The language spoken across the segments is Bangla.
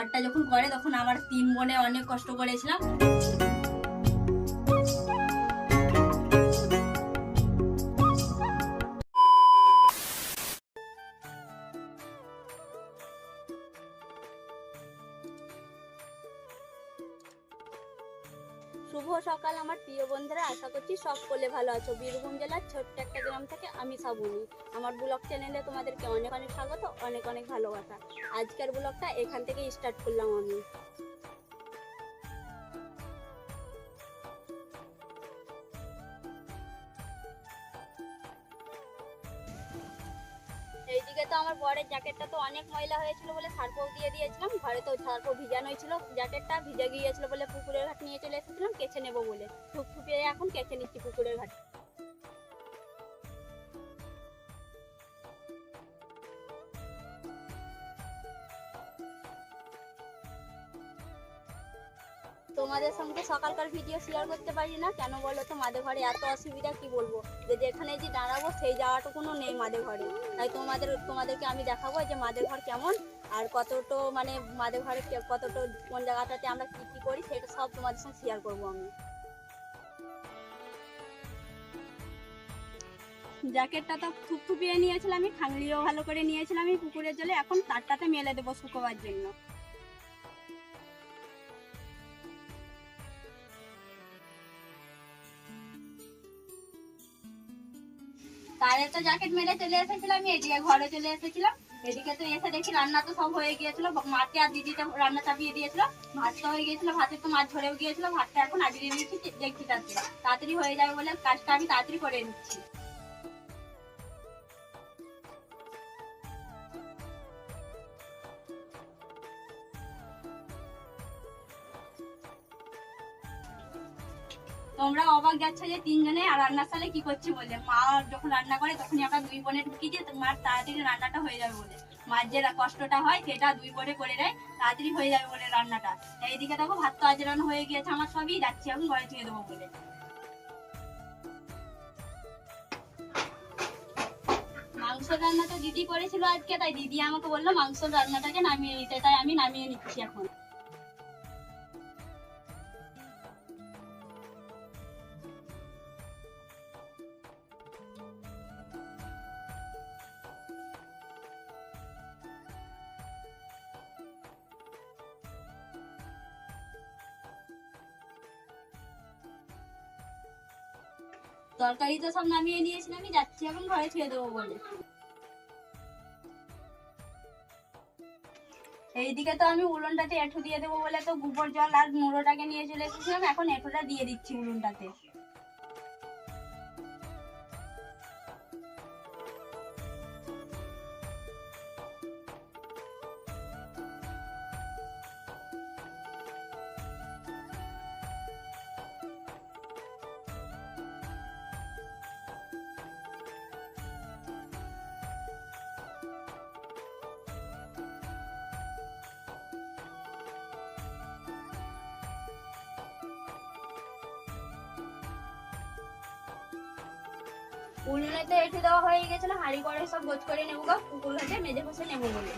ঘরটা যখন করে তখন আমার তিন বোনে অনেক কষ্ট করেছিলাম। শুভ সকাল আমার প্রিয় বন্ধুরা, আশা করছি সকলে ভালো আছো। বীরভূম জেলার ছোট্ট একটা গ্রাম থেকে আমি সাবুনি। আমার ব্লগ চ্যানেলে তোমাদেরকে অনেক অনেক স্বাগত, অনেক অনেক ভালোবাসা। আজকের ব্লগটা এখান থেকে স্টার্ট করলাম আমি। বরের জ্যাকেটটা তো অনেক ময়লা হয়েছিল বলে সার্ফও দিয়ে দিয়েছিলাম। ঘরে তো সার্ফও ভিজানোই ছিল। জ্যাকেটটা ভিজে গিয়েছিল বলে পুকুরের ঘাট নিয়ে চলে এসেছিলাম। কেচে নেব বলে। ঠুকিয়ে এখন কেচে নিচ্ছি পুকুরের ঘাট। তোমাদের সঙ্গে সকালকার ভিডিও শেয়ার করতে পারি না? কেন বলো তো? মাদের ঘরে এত অসুবিধা, কি বলব? যে যেখানে যে দাঁড়াবো, সেই জায়গাটুকুনো নেই মাদের ঘরে। তাই তোমাদের, তোমাদেরকে আমি দেখাবো যে মাদের ঘর কেমন, আর কতটো মানে মাদের ঘরে কতটো, কোন জায়গাটাতে আমরা কি কি করি, সেটা সব তোমাদের সঙ্গে শেয়ার করব আমি। জ্যাকেটটা তো থুপথুপিয়ে নিয়েছিলাম, আমি খাংলিও ভালো করে নিয়েছিলাম, আমি পুকুরের জলে। এখন তারটাতে মেলে দেবো শুকোবার জন্য। তো জ্যাকেট মেরে চলে এসেছিলাম এদিকে ঘরে চলে এসেছিলাম। এদিকে তো এসে দেখি রান্না তো সব হয়ে গিয়েছিল মাকে আর দিদিটা রান্না চাপিয়ে দিয়েছিল। ভাত তো হয়ে গিয়েছিল, ভাতে তো মাছ ধরেও গিয়েছিল, ভাতটা এখন আজকে নিয়েছি দেখছি তাড়াতাড়ি হয়ে যাবে বলে কাজটা আমি তাড়াতাড়ি করে নিচ্ছি। তোমরা অবাক যাচ্ছ যে তিনজনে আর রান্নার সালে কি করছে বলে। মা যখন রান্না করে, তখনই আমরা দুই বোনে ঢুকি যে মার, তাড়াতাড়ি রান্নাটা হয়ে যাবে বলে। মার যে কষ্টটা হয়, সেটা দুই বোনে করে দেয়, তাড়াতাড়ি হয়ে যাবে বলে রান্নাটা। এইদিকে দেখো ভাত তো আজরানো হয়ে গিয়েছে আমার সবই, যাচ্ছি এখন ঘরে ধুয়ে দেবো বলে। মাংস রান্না তো দিদি করেছিল আজকে, তাই দিদি আমাকে বলল, মাংস রান্নাটাকে নামিয়ে নিতে তাই আমি নামিয়ে নিচ্ছি এখন। তরকারি তো সব নামিয়ে নিয়েছিলাম, আমি যাচ্ছি এখন ঘরে ছুঁয়ে দেবো বলে। এইদিকে তো আমি উলনটাতে এঁঠো দিয়ে দেবো বলে তো গোবর জল আর মুড়োটাকে নিয়ে চলে এসেছিলাম, এখন এঁঠোটা দিয়ে দিচ্ছি উলনটাতে। উনুনেতে এঁঠে দেওয়া হয়ে গেছিল, হাঁড়ি করে সব গোছ করে নেব গা, কুকুর ঘাটে মেজে ঘষে নেব বলে।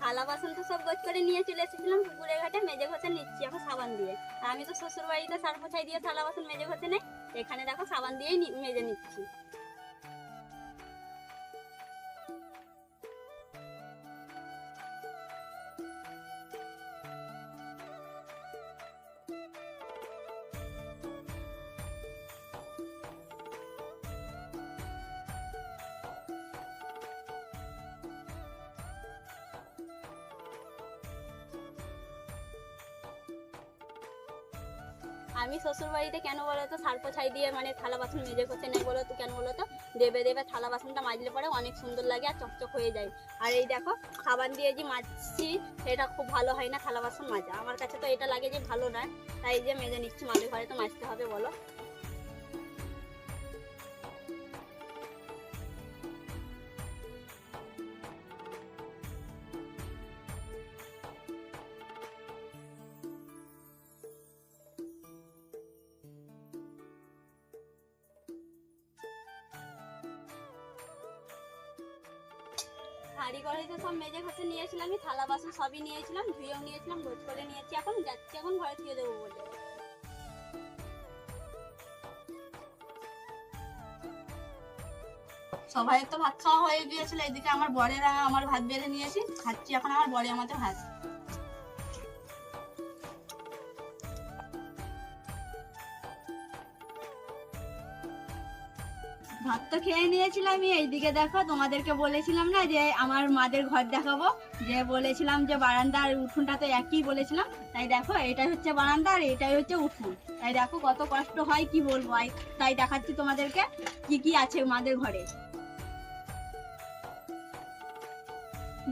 থালা বাসন তো সব গোছ করে নিয়ে চলে এসেছিলাম পুকুরের ঘাটে মেজে ঘষে নিচ্ছি এখন সাবান দিয়ে। আমি তো শ্বশুর বাড়িতে সার পোছাই দিয়ে থালা বাসন মেজে ঘষে নেই, এখানে দেখো সাবান দিয়েই মেজে নিচ্ছি। আমি শ্বশুর বাড়িতে কেন বলতো তো সার পোছাই দিয়ে মানে থালা বাসন মেজে করতে নেই বলো তো, কেন বলো তো? দেবে দেবে থালা বাসনটা মাজলে পরে অনেক সুন্দর লাগে আর চকচক হয়ে যায়। আর এই দেখো সাবান দিয়ে যে মাজছি সেটা খুব ভালো হয় না থালা বাসন মাজা। আমার কাছে তো এটা লাগে যে ভালো নয়, তাই যে মেজে নিচ্ছি, মাঝে ঘরে তো মাজতে হবে, বলো। হাঁড়ি কড়াই তো সব মেজে ঘষে নিয়েছিলাম থালা বাসন সবই নিয়েছিলাম, ধুয়েও নিয়েছিলাম ভোজ করে নিয়েছি, এখন যাচ্ছি, এখন ঘরে ধুয়ে দেবো বলে। সবাই তো ভাত খাওয়া হয়ে গিয়েছিল, এদিকে আমার বরেরা আমার ভাত বেড়ে নিয়েছি, খাচ্ছি, এখন আমার বরে আমাদের ভাত। ভাত তো খেয়ে নিয়েছিলাম এইদিকে দেখো, তোমাদেরকে বলেছিলাম না যে আমার মাদের ঘর দেখাবো, যে বলেছিলাম যে বারান্দা আর উঠোনটা তো একই বলেছিলাম, তাই দেখো, এটাই হচ্ছে বারান্দা আর এটাই হচ্ছে উঠোন। তাই দেখো, কত কষ্ট হয়, কি বলব তাই দেখাচ্ছি তোমাদেরকে কি কি আছে মাদের ঘরে।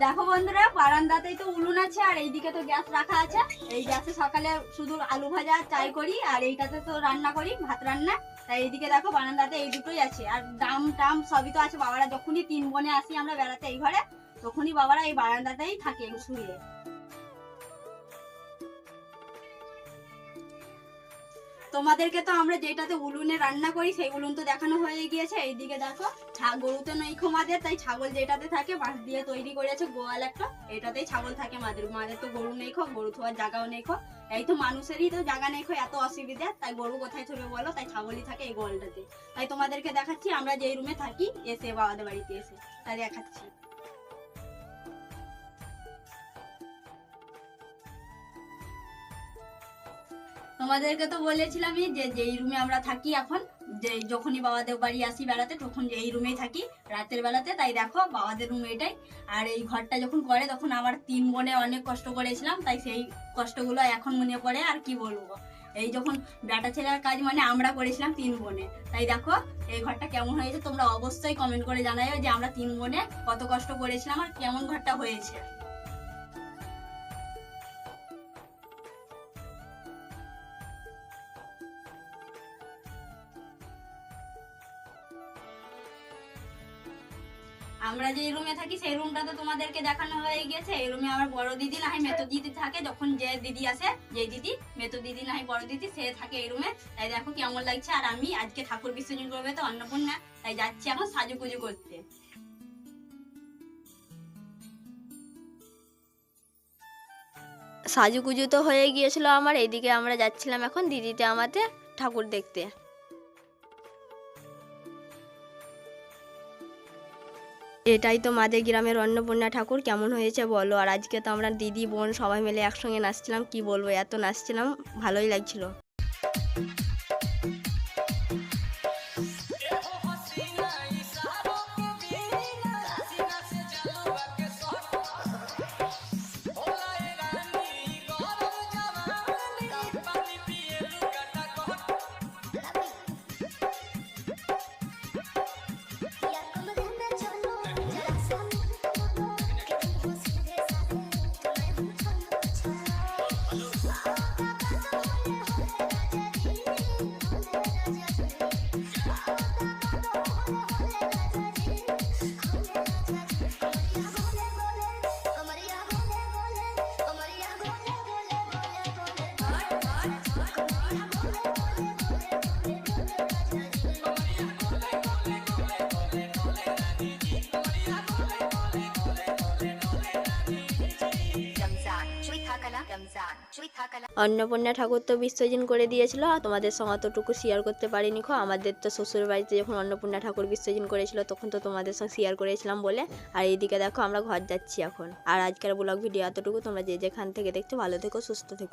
দেখো বন্ধুরা, বারান্দাতেই তো উলুন আছে, আর এইদিকে তো গ্যাস রাখা আছে। এই গ্যাসে সকালে শুধু আলু ভাজা চাই করি, আর এইটাতে তো রান্না করি, ভাত রান্না। তাই এইদিকে দেখো বারান্দাতে এই দুটোই আছে। আর দাম টাম সবই তো আছে বাবারা। যখনই তিন বনে আসি আমরা বেড়াতে এই ঘরে, তখনই বাবারা এই বারান্দাতেই থাকে শুয়ে তোমাদেরকে তো আমরা যেটাতে উলুনে রান্না করি, সেই উলুন তো দেখানো হয়ে গিয়েছে। এইদিকে দেখো গরু তো নেই মাদের, তাই ছাগল যেটাতে থাকে, বাঁশ দিয়ে তৈরি করেছে গোয়াল একটা। এটাতেই ছাগল থাকে মাদের। মাদের তো গরু নেই খো, গরু থোয়ার জায়গাও নেই খো। এই তো মানুষেরই তো জায়গা নেই খো, এত অসুবিধা। তাই গরু কোথায় থবে বলো? তাই ছাগলই থাকে এই গোয়ালটাতে। তাই তোমাদেরকে দেখাচ্ছি, আমরা যেই রুমে থাকি, এসে বাবাদের বাড়িতে এসে। তাই দেখাচ্ছি। তোমাদেরকে তো বলেছিলামই যে যেই রুমে আমরা থাকি এখন, যে যখনই বাবাদের বাড়ি আসি বেড়াতে, তখন এই রুমেই থাকি রাতের বেলাতে। তাই দেখো, বাবাদের রুম এটাই। আর এই ঘরটা যখন করে, তখন আমার তিন বোনে অনেক কষ্ট করেছিলাম, তাই সেই কষ্টগুলো এখন মনে পড়ে, আর কি বলব? এই যখন বেটা ছেলের কাজ মানে আমরা করেছিলাম তিন বোনে। তাই দেখো, এই ঘরটা কেমন হয়েছে, তোমরা অবশ্যই কমেন্ট করে জানাইও যে আমরা তিন বোনে কত কষ্ট করেছিলাম আর কেমন ঘরটা হয়েছে। আমরা যে রুমে থাকি, সেই রুমটা তো তোমাদেরকে দেখানো হয়ে গেছে। এই রুমে আমার বড় দিদি না হয় মেতো দিদি থাকে। যখন যে দিদি আসে, যে দিদি, মেতো দিদি না হয় বড় দিদি, সে থাকে এই রুমে তাই দেখো কেমন লাগছে। আর আমি আজকে ঠাকুর বিসর্জন করবে তো অন্নপূর্ণা। তাই যাচ্ছি এখন সাজুগুজু করতে। সাজুগুজু তো হয়ে গিয়েছিল আমার। এইদিকে আমরা যাচ্ছিলাম এখন দিদিতে আমাদের ঠাকুর দেখতে। এটাই তো মাদের গ্রামের অন্নপূর্ণা ঠাকুর, কেমন হয়েছে বলো? আর আজকে তো আমরা দিদি, বোন সবাই মিলে একসঙ্গে নাচছিলাম, কি বলব? এত নাচছিলাম, ভালোই লাগছিল। অন্নপূর্ণা ঠাকুর তো বিসর্জন করে দিয়েছিল তোমাদের সঙ্গে অতটুকু শেয়ার করতে পারিনি খো। আমাদের তো শ্বশুর বাড়িতে যখন অন্নপূর্ণা ঠাকুর বিসর্জন করেছিল, তখন তো তোমাদের সঙ্গে শেয়ার করেছিলাম বলে। আর এইদিকে দেখো, আমরা ঘর যাচ্ছি এখন। আর আজকের ব্লগ ভিডিও এতটুকু। তোমরা যে যেখান থেকে দেখছ, ভালো থেকো, সুস্থ থেকো।